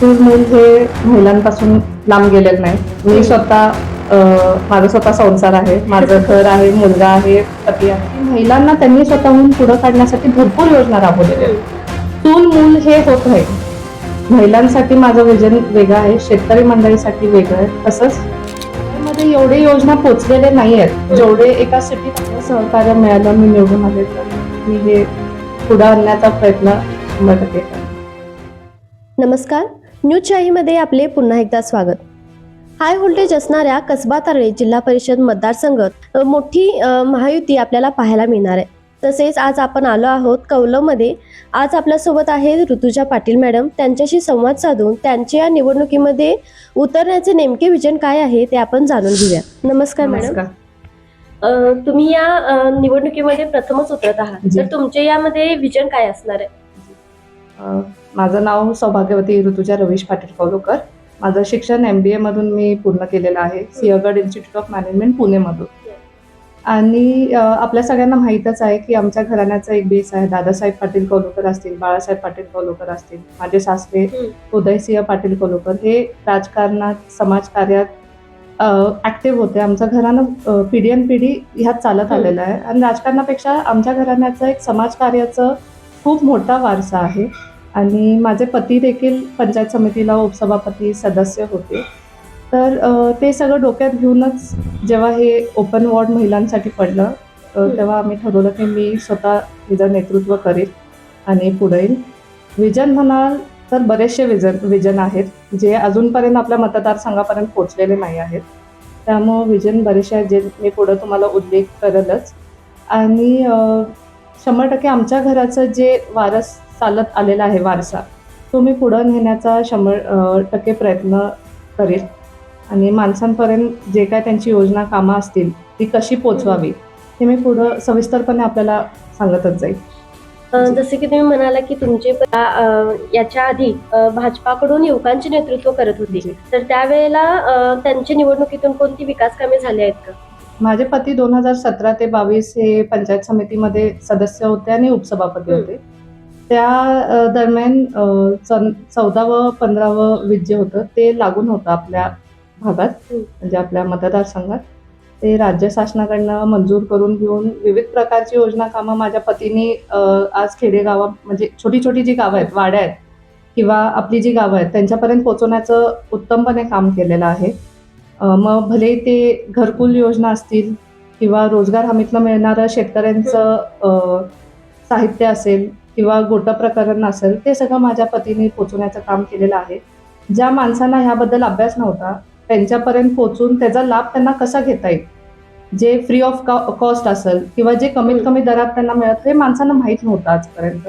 चूल मूल हे महिलांपासून लांब गेलेलं नाही. मी स्वतः माझा स्वतः संसार आहे. माझं घर आहे मुलगा आहे पती आहे. महिलांना त्यांनी स्वतःहून पुढे काढण्यासाठी भरपूर योजना राबवलेल्या आहेत. चूल मूल हे होत आहे महिलांसाठी माझं विजन वेगळं आहे. शेतकरी मंडळीसाठी वेगळं आहे. तसंच मध्ये एवढे योजना पोचलेले नाही आहेत. जेवढे एका सिटीत आपलं सहकार्य मिळालं मी निवडून आले तर मी हे पुढे आणण्याचा प्रयत्न करेन. नमस्कार. न्यूज शाहीमध्ये आपले पुन्हा एकदा स्वागत. हाय व्होल्टेज असणाऱ्या कसबा तारळे जिल्हा परिषद मतदारसंघ अ, मोठी महायुती आपल्याला पाहायला मिळणार आहे. तसेच आज आपण आलो आहोत कौलमध्ये आज आपल्यासोबत आहे ऋतुजा पाटील मॅडम. त्यांच्याशी संवाद साधून त्यांच्या या निवडणुकीमध्ये उतरण्याचे नेमके विजन काय आहे ते आपण जाणून घेऊया. नमस्कार मॅडम. नमस्कार. अ, तुम्ही या निवडणुकीमध्ये प्रथमच उतरत आहात. तर तुमचे यामध्ये विजन काय असणार आहे? अं, माझं नाव सौभाग्यवती ऋतुजा रवीश पाटील कौलोकर. माझं शिक्षण एम बी मधून मी पूर्ण केलेलं आहे. सिंहगड इन्स्टिट्यूट ऑफ मॅनेजमेंट पुणेमधून. आणि आपल्या सगळ्यांना माहीतच आहे की आमच्या घराण्याचा एक बेस आहे. दादासाहेब पाटील कौलोकर असतील बाळासाहेब पाटील कौलोकर असतील माझे सासरे. उदयसिंह पाटील कौलोकर हे राजकारणात समाजकार्यात ऍक्टिव्ह होते. आमचं घराणं पिढीन पिढी ह्यात चालत आलेलं आहे. आणि राजकारणापेक्षा आमच्या घराण्याचं एक समाजकार्याचं खूप मोठा वारसा आहे. आणि माझे पती देखील पंचायत समितीला उपसभापती सदस्य होते. तर ते सगळं डोक्यात घेऊनच जेव्हा हे ओपन वॉर्ड महिलांसाठी पडलं. तेव्हा आम्ही ठरवलं की मी स्वतः तिचं नेतृत्व करेल आणि पुढे विजन म्हणाल तर बरेचसे विजन विजन आहेत जे अजूनपर्यंत आपल्या मतदारसंघापर्यंत पोचलेले नाही आहेत. त्यामुळं विजन बरेचसे आहेत जे मी पुढं तुम्हाला उल्लेख करेलच. आणि शंभर टक्के आमच्या घराचं जे वारस चालत आलेला आहे वारसा. तो मी पुढं नेण्याचा शंभर टक्के प्रयत्न करेल. आणि माणसांपर्यंत जे काय त्यांची योजना कामं असतील ती कशी पोचवावी हे मी पुढं सविस्तरपणे आपल्याला सांगतच जाईल. जसे की तुम्ही म्हणाला की तुमचे याच्या आधी भाजपाकडून युवकांचे नेतृत्व करत होते. तर त्यावेळेला त्यांच्या निवडणुकीतून कोणती विकास कामे झाली आहेत का? माझे पती दोन हजार सतरा ते बावीस हे पंचायत समितीमध्ये सदस्य होते आणि उपसभापती. होते. त्या दरम्यान चन- चौदावं पंधरावं वीज जे होतं ते लागून होतं आपल्या भागात. म्हणजे आपल्या मतदारसंघात ते राज्य शासनाकडनं मंजूर करून घेऊन विविध प्रकारची योजना कामं माझ्या पतीने आज खेडेगावा म्हणजे छोटी छोटी जी गावं आहेत वाड्या आहेत किंवा आपली जी गावं आहेत त्यांच्यापर्यंत पोहोचवण्याचं उत्तमपणे काम केलेलं आहे मग भले ते घरकुल योजना असतील किंवा रोजगार हमीतनं मिळणारं शेतकऱ्यांचं साहित्य असेल किंवा गोटा प्रकरण असेल ते सगळं माझ्या पतीने पोचवण्याचं काम केलेलं आहे. ज्या माणसांना ह्याबद्दल अभ्यास नव्हता त्यांच्यापर्यंत पोचून त्याचा लाभ त्यांना कसा घेता येईल? जे फ्री ऑफ कॉस्ट असेल किंवा जे कमीत कमी दरात त्यांना मिळत हे माणसांना माहीत नव्हतं आजपर्यंत.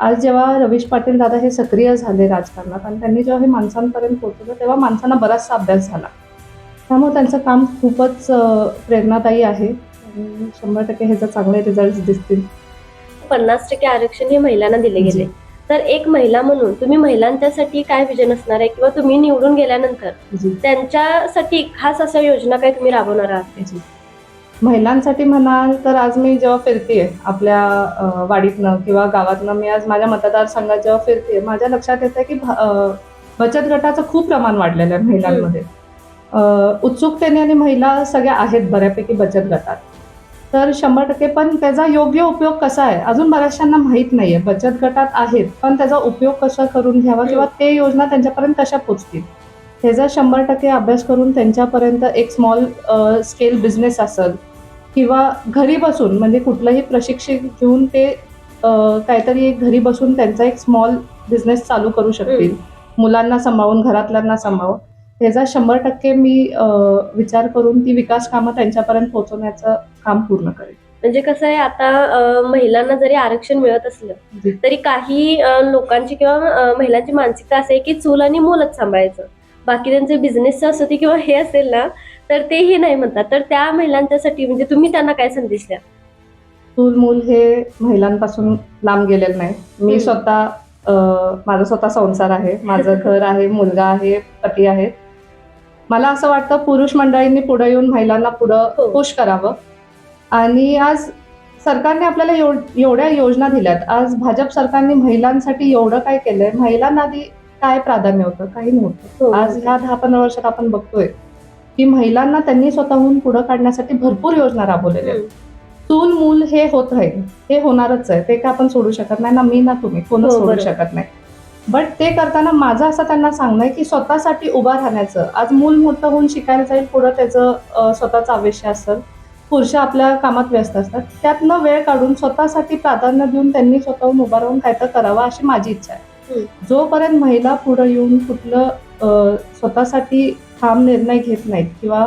आज जेव्हा रवीश पाटील दादा हे सक्रिय झाले राजकारणात आणि त्यांनी जेव्हा हे माणसांपर्यंत पोहोचवलं तेव्हा माणसांना बराचसा अभ्यास झाला. त्यामुळे त्यांचं काम खूपच प्रेरणादायी आहे. शंभर टक्के ह्याचे चांगले रिझल्ट दिसतील. पन्नास टक्के आरक्षण हे महिलांना दिले गेले. तर एक महिला म्हणून तुम्ही महिलांच्यासाठी काय विजन असणार आहे? किंवा तुम्ही निवडून गेल्यानंतर त्यांच्यासाठी खास अशा योजना काय तुम्ही राबवणार आहात. महिलांसाठी म्हणाल तर आज मी जेव्हा फिरतेय आपल्या वाडीतनं किंवा गावातनं मी आज माझ्या मतदारसंघात जेव्हा फिरते माझ्या लक्षात येतं की बचत गटाचं खूप प्रमाण वाढलेलं आहे महिलांमध्ये. उत्सुकतेने आणि महिला सगळ्या आहेत बऱ्यापैकी बचत गटात. तर शंभर टक्के. पण त्याचा योग्य उपयोग कसा आहे? अजून बऱ्याचशांना माहीत नाहीये. बचत गटात आहेत पण त्याचा उपयोग कसा करून घ्यावा किंवा ते योजना त्यांच्यापर्यंत कशा पोचतील? ह्याचा शंभर टक्के अभ्यास करून त्यांच्यापर्यंत एक स्मॉल स्केल बिझनेस असेल किंवा घरी बसून म्हणजे कुठलंही प्रशिक्षण घेऊन ते काहीतरी एक घरी बसून त्यांचा एक स्मॉल बिझनेस चालू करू शकतील. मुलांना सांभाळून घरातल्यांना सांभाळून. ह्याचा शंभर टक्के मी विचार करून ती विकास कामं त्यांच्यापर्यंत पोहोचवण्याचं काम पूर्ण करेन. म्हणजे कसं आहे आता महिलांना जरी आरक्षण मिळत असलं. तरी काही लोकांची किंवा महिलांची मानसिकता असे आहे की चूल आणि मूलच सांभाळायचं. बाकी त्यांचे बिझनेसचं असू दे किंवा हे असेल ना तर तेही नाही म्हणतात. तर त्या महिलांच्यासाठी म्हणजे तुम्ही त्यांना काय संदेश द्या? चूल मूल हे महिलांपासून लांब गेलेलं नाही. मी. स्वतः माझा स्वतः संसार आहे. माझं घर आहे मुलगा आहे पती आहेत मला असं वाटतं पुरुष मंडळींनी पुढे येऊन महिलांना हो. पुढं पुश करावं. आणि आज सरकारने आपल्याला एव- एवढ्या योजना दिल्यात. आज भाजप सरकारने महिलांसाठी एवढं काय केलंय? महिलांना आधी काय प्राधान्य होतं? काही नव्हतं. हो. आज ह्या दहा पंधरा वर्षात आपण बघतोय की महिलांना त्यांनी स्वतःहून पुढे काढण्यासाठी भरपूर योजना राबवलेल्या. चूल मूल हे होत आहे. हे होणारच आहे. ते काय आपण सोडू शकत नाही ना मी ना तुम्ही. कोणच हो, सोडू. शकत नाही. बट ते करताना माझं असं त्यांना सांगणं आहे की स्वतःसाठी उभा राहण्याचं. आज मूल मोठं होऊन शिकायला जाईल पुढं त्याचं स्वतःचं आयुष्य असेल. पुरुष आपल्या कामात व्यस्त असतात. त्यातनं वेळ काढून स्वतःसाठी प्राधान्य देऊन त्यांनी स्वतःहून उभा राहून काय तर करावं अशी माझी इच्छा आहे. जोपर्यंत महिला पुढे येऊन कुठलं स्वतःसाठी ठाम निर्णय घेत नाहीत किंवा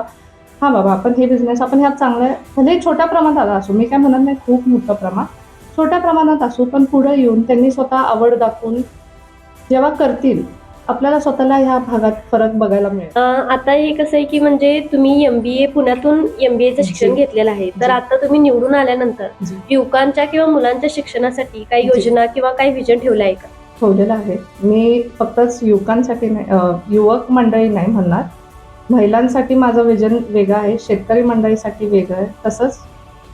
हा बाबा आपण हे बिझनेस आपण ह्यात चांगलं आहे. भले छोट्या प्रमाणात असू मी काय म्हणत नाही खूप मोठं प्रमाण. छोट्या प्रमाणात असू पण पुढे येऊन त्यांनी स्वतः आवड दाखवून जेव्हा करतील आपल्याला स्वतःला ह्या भागात फरक बघायला मिळेल आता हे कसं आहे की म्हणजे तुम्ही एमबीए पुण्यातून एमबीएचं शिक्षण. घेतलेलं आहे तर. आता तुम्ही निवडून आल्यानंतर. युवकांच्या किंवा मुलांच्या शिक्षणासाठी काही. योजना किंवा काही विजन ठेवलं आहे का ठेवलेलं आहे मी फक्तच युवकांसाठी नाही युवक मंडळी नाही म्हणणार महिलांसाठी माझं विजन वेगळं आहे शेतकरी मंडळीसाठी वेगळं आहे तसंच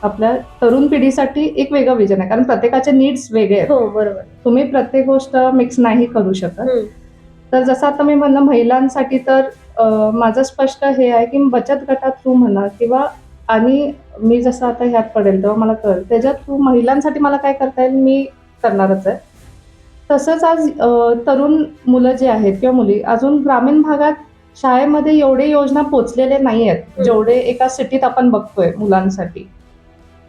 आपल्या तरुण पिढीसाठी एक वेगळं विजन आहे. कारण प्रत्येकाचे नीड्स वेगळे आहेत. हो बरोबर. तुम्ही प्रत्येक गोष्ट मिक्स नाही करू शकत. हम्म. तर जसं आता मी म्हणलं महिलांसाठी तर अं, माझं स्पष्ट हे आहे की बचत गटा थ्रू म्हणा किंवा आणि मी जसं आता ह्यात पडेल तेव्हा मला कळेल. त्याच्या थ्रू महिलांसाठी मला काय करता येईल? मी करणारच आहे. तसंच आज अं, तरुण मुलं जे आहेत किंवा मुली अजून ग्रामीण भागात शाळेमध्ये एवढे योजना पोचलेले नाही आहेत. जेवढे एका सिटीत आपण बघतोय मुलांसाठी.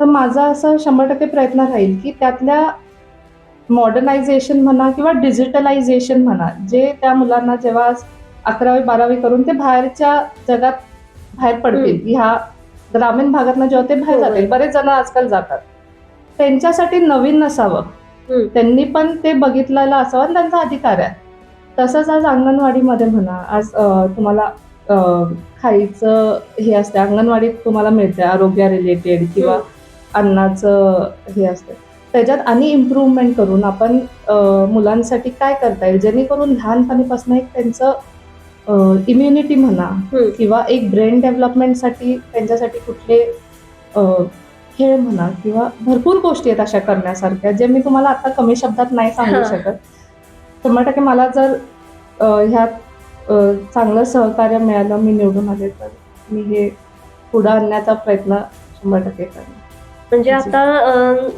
तर माझा असं शंभर टक्के प्रयत्न राहील की त्यातल्या मॉडर्नायझेशन म्हणा किंवा डिजिटलायझेशन म्हणा जे त्या मुलांना जेव्हा आज अकरावी बारावी करून ते बाहेरच्या जगात बाहेर पडतील ह्या ग्रामीण भागातनं जेव्हा ते बाहेर हो, जातील बरोबर. बरेच जण आजकाल जातात. त्यांच्यासाठी नवीन नसावं. त्यांनी पण ते बघितलेलं असावं आणि त्यांचा अधिकार आहे. तसंच आज अंगणवाडीमध्ये म्हणा आज तुम्हाला खायचं हे असते अंगणवाडीत तुम्हाला मिळते आरोग्या रिलेटेड किंवा अन्नाचं हे असतं त्याच्यात आणि इम्प्रूव्हमेंट करून आपण मुलांसाठी काय करता येईल जेणेकरून लहानपणीपासून एक त्यांचं इम्युनिटी म्हणा. किंवा एक ब्रेन डेव्हलपमेंटसाठी त्यांच्यासाठी कुठले खेळ म्हणा किंवा भरपूर गोष्टी आहेत अशा करण्यासारख्या जे मी तुम्हाला आता कमी शब्दात नाही सांगू. शकत शंभर टक्के मला जर ह्यात चांगलं सहकार्य मिळालं मी निवडून आले तर मी हे पुढं आणण्याचा प्रयत्न शंभर टक्के करेन म्हणजे. आता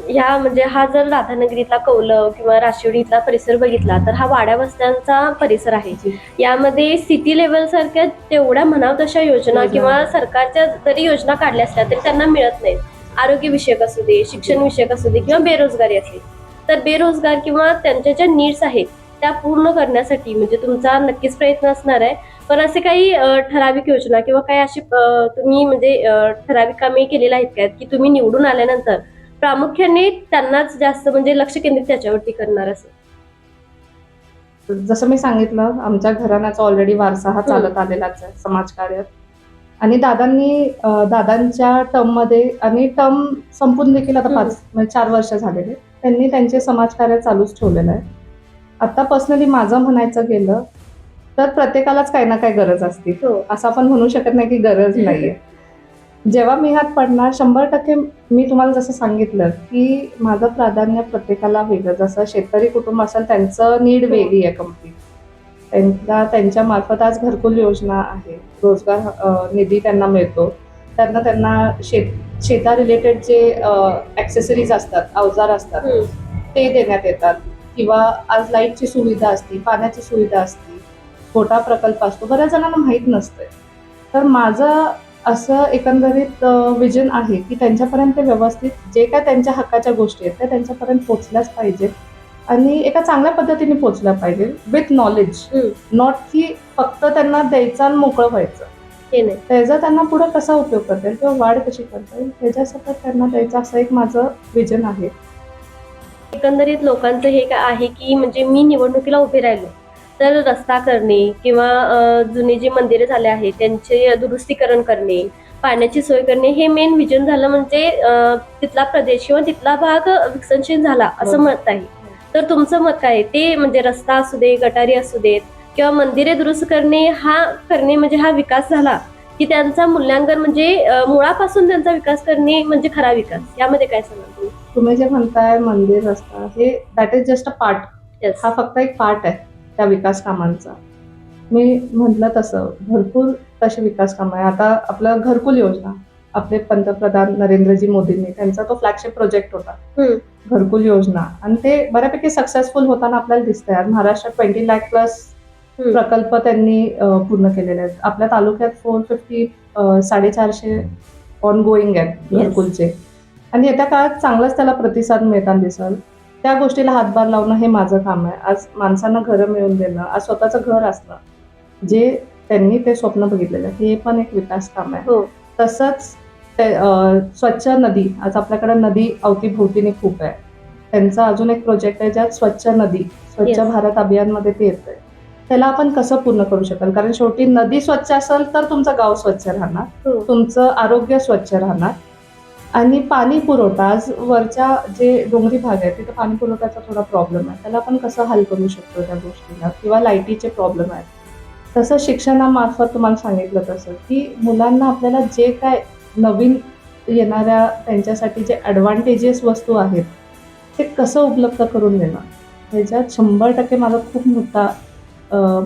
ह्या म्हणजे हा जर राधानगरीतला कौलव किंवा राशिवडी इथला परिसर बघितला तर हा वाड्या वस्त्यांचा परिसर आहे. यामध्ये सिटी लेवल सारख्या तेवढ्या म्हणाव तशा योजना योजना. किंवा सरकारच्या जरी योजना काढल्या असल्या तरी त्यांना मिळत नाहीत आरोग्य विषयक असू दे शिक्षण विषयक असू दे किंवा बेरोजगारी असेल तर बेरोजगार किंवा त्यांच्या ज्या नीड्स आहेत त्या पूर्ण करण्यासाठी म्हणजे तुमचा नक्कीच प्रयत्न असणार आहे. पण असे काही ठराविक योजना किंवा काही अशी तुम्ही म्हणजे ठराविक कामे केलेली आहेत का? की तुम्ही निवडून आल्यानंतर प्रामुख्याने त्यांनाच जास्त म्हणजे लक्ष केंद्रित त्याच्यावरती करणार असेल जसं मी सांगितलं आमच्या घराण्याचा ऑलरेडी वारसा हा चालत आलेलाच आहे समाजकार्यात. आणि दादांनी दादांच्या टर्ममध्ये आणि टर्म संपून देखील आता. पाच म्हणजे चार वर्ष झालेले त्यांनी त्यांचे समाजकार्य चालूच ठेवलेलं आहे. आता पर्सनली माझं म्हणायचं गेलं तर प्रत्येकालाच काही ना काही गरज असते. हो. असं आपण म्हणू शकत नाही की गरज नाहीये. जेव्हा मी ह्यात पडणार शंभर टक्के मी तुम्हाला जसं सांगितलं की माझं प्राधान्य प्रत्येकाला वेगळं. जसं शेतकरी कुटुंब असेल त्यांचं नीड वेगळी आहे कंप्लीट त्यांना त्यांच्या मार्फत आज घरकुल योजना आहे. रोजगार निधी त्यांना मिळतो. त्यांना त्यांना शेत शेता रिलेटेड जे ॲक्सेसरीज असतात अवजार असतात. ते देण्यात येतात. किंवा आज लाईटची सुविधा असते पाण्याची सुविधा असते छोटा प्रकल्प असतो बऱ्याच जणांना माहीत नसते तर माझं असं एकंदरीत विजन आहे की त्यांच्यापर्यंत व्यवस्थित जे काय त्यांच्या हक्काच्या गोष्टी आहेत त्या त्यांच्यापर्यंत पोचल्याच पाहिजेत. आणि एका चांगल्या पद्धतीने पोचल्या पाहिजे विथ नॉलेज. नॉट की फक्त त्यांना द्यायचं आणि मोकळं व्हायचं. त्याचा त्यांना पुढे कसा उपयोग करता येईल किंवा वाढ कशी करता येईल त्याच्यासाठी त्यांना द्यायचं असं एक माझं विजन आहे. एकंदरीत लोकांचं हे काय आहे की म्हणजे मी निवडणुकीला उभे राहिलो तर रस्ता करणे किंवा जुने जे मंदिरे झाले आहेत त्यांचे दुरुस्तीकरण करणे पाण्याची सोय करणे हे मेन विजन झालं म्हणजे तिथला प्रदेश किंवा तिथला भाग विकसनशील झाला असं बरोबर. मत आहे तर तुमचं मत काय? ते म्हणजे रस्ता असू दे गटारी असू देत किंवा मंदिरे दुरुस्त करणे हा करणे म्हणजे हा विकास झाला की त्यांचा मूल्यांकन म्हणजे मुळापासून त्यांचा विकास करणे म्हणजे खरा विकास. यामध्ये काय सांगाल तुम्ही? तुम्ही जे म्हणताय मंदिर रस्ता हे that is just a part. हा फक्त एक पार्ट आहे त्या विकास कामांचा. मी म्हटलं तसं भरपूर तशी विकास कामं आहे. आता आपलं घरकुल योजना आपले पंतप्रधान नरेंद्रजी मोदींनी त्यांचा तो फ्लॅगशिप प्रोजेक्ट होता. घरकुल योजना. आणि ते बऱ्यापैकी सक्सेसफुल होताना आपल्याला दिसतंय. महाराष्ट्रात ट्वेंटी लॅक प्लस. प्रकल्प त्यांनी पूर्ण केलेले आहेत. आपल्या तालुक्यात फोर फिफ्टी साडेचारशे ऑन गोईंग आहेत. घरकुलचे. आणि येत्या काळात चांगलाच त्याला प्रतिसाद मिळताना दिसल. त्या गोष्टीला हातभार लावणं हे माझं काम आहे. आज माणसांना घरं मिळवून देणं आज स्वतःचं घर असणं जे त्यांनी ते स्वप्न बघितलेलं आहे हे पण एक विकास काम आहे. हो. तसंच स्वच्छ नदी आज आपल्याकडे नदी अवतीभोवतीने खूप आहे. त्यांचा अजून एक प्रोजेक्ट आहे ज्यात स्वच्छ नदी स्वच्छ. भारत अभियानमध्ये ते येतंय. त्याला आपण कसं पूर्ण करू शकाल? कारण शेवटी नदी स्वच्छ असेल तर तुमचं गाव स्वच्छ राहणार. हो. तुमचं आरोग्य स्वच्छ राहणार. आणि पाणी पुरवठा आज वरच्या जे डोंगरी भाग आहे तिथे पाणी पुरवठ्याचा थोडा प्रॉब्लेम आहे. त्याला आपण कसं हल करू शकतो त्या गोष्टीला? किंवा लाईटीचे प्रॉब्लेम आहेत. तसं शिक्षणामार्फत तुम्हाला सांगितलं तसं की मुलांना आपल्याला जे काय नवीन येणाऱ्या त्यांच्यासाठी जे ॲडव्हान्टेजेस वस्तू आहेत ते कसं उपलब्ध करून देणं ह्याच्यात शंभर टक्के माझा खूप मोठा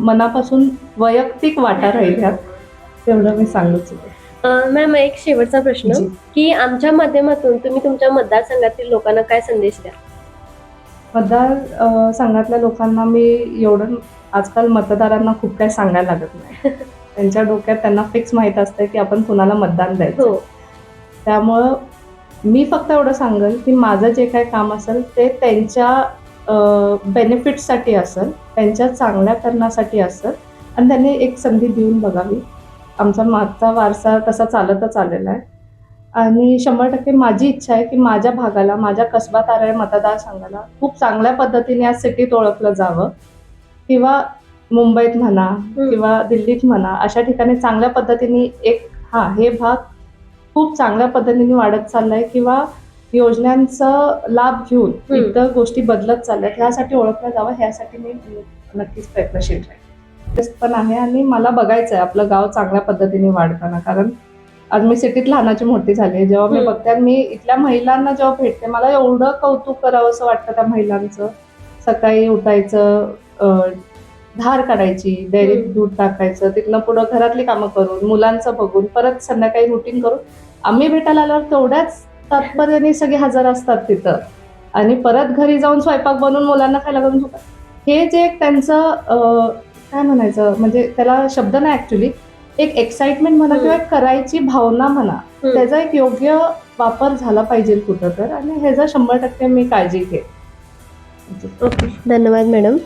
मनापासून वैयक्तिक वाटा राहील ह्यात तेवढं मी सांगू इच्छिते अं, मॅम एक शेवटचा प्रश्न. की आमच्या माध्यमातून तुम्ही तुमच्या मतदारसंघातील लोकांना काय संदेश द्या मतदार संघातल्या लोकांना मी एवढं आजकाल मतदारांना खूप काही सांगायला लागत नाही. त्यांच्या डोक्यात त्यांना फिक्स माहीत असतं की आपण कुणाला मतदान द्यायचं. हो. त्यामुळं मी फक्त एवढं सांगेल की माझं जे काही काम असेल ते त्यांच्या बेनिफिटसाठी असेल त्यांच्या चांगल्या करण्यासाठी असेल आणि त्यांनी एक संधी देऊन बघावी. आमचा मागचा वारसा तसा चालतच आलेला आहे. आणि शंभर टक्के माझी इच्छा आहे की माझ्या भागाला माझ्या कसबा तारळ मतदारसंघाला खूप चांगल्या पद्धतीने आज सिटीत ओळखलं जावं. किंवा मुंबईत म्हणा किंवा दिल्लीत म्हणा अशा ठिकाणी चांगल्या पद्धतीने एक हा हे भाग खूप चांगल्या पद्धतीने वाढत चाललाय. किंवा योजनांचा लाभ घेऊन. इतर गोष्टी बदलत चालल्यात ह्यासाठी ओळखलं जावं ह्यासाठी मी नक्कीच प्रयत्नशील राहील पण आहे आणि मला बघायचं आहे आपलं गाव चांगल्या पद्धतीने वाढताना कारण आज मी सिटीत लहानाची मोठी झाली जेव्हा मी. बघते आणि मी इथल्या महिलांना जेव्हा भेटते मला एवढं कौतुक करावं असं वाटतं त्या महिलांचं सकाळी उठायचं धार काढायची डेअरीत. दूध टाकायचं तिथनं पुढं घरातली कामं करून मुलांचं बघून परत संध्याकाळी रुटीन करून आम्ही भेटायला आल्यावर तेवढ्याच तात्पर्याने सगळे हजर असतात तिथं. आणि परत घरी जाऊन स्वयंपाक बनवून मुलांना खायला करून झोपा. हे जे एक त्यांचं काय म्हणायचं म्हणजे त्याला शब्द नाही ऍक्च्युली एक एक्साइटमेंट म्हणा. किंवा एक करायची भावना म्हणा. त्याचा एक योग्य वापर झाला पाहिजे कुठं तर. आणि ह्याचा शंभर टक्के मी काळजी ओके. धन्यवाद मॅडम.